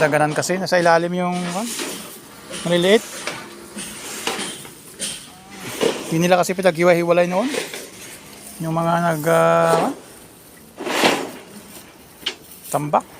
Daganan kasi, nasa ilalim yung ah, maliliit. Hindi nila kasi pinaghiwa-hiwalay noon. Yung mga nag ah, tambak.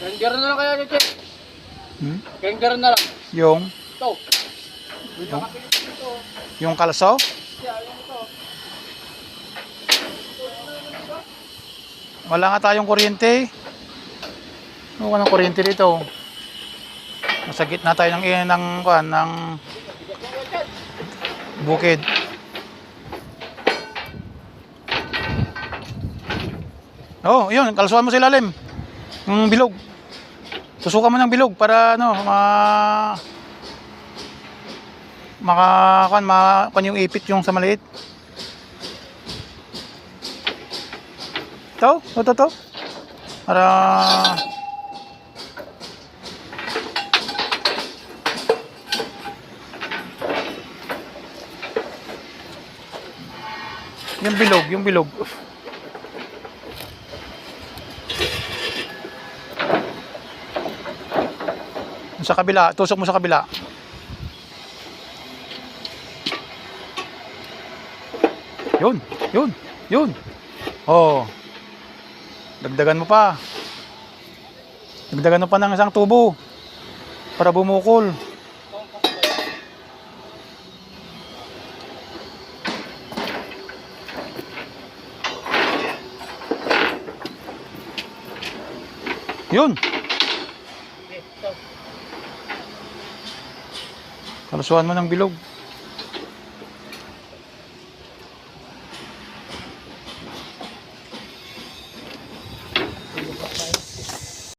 Kengger na lang kaya, Cheche. Hmm? Kengger na lang. Yung, Ito. Dito Yung? dito. yung ito. Wala nga tayong kuryente. Ano ka ng kuryente dito? Nasa gitna tayo ng, ng, ng, ng bukid. Oh, yun, kalsuhan mo sa ilalim. Yung bilog. Susukan mo ng bilog para ano, ma maka kan ma kan yung ipit yung sa maliit. To, to, to, to. Para yung bilog, yung bilog. Sa kabila, tusok mo sa kabila. Yun, yun, yun. Oh. Dagdagan mo pa. Dagdagan mo pa ng isang tubo para bumukol. Yun. Kalusuhan mo ng bilog.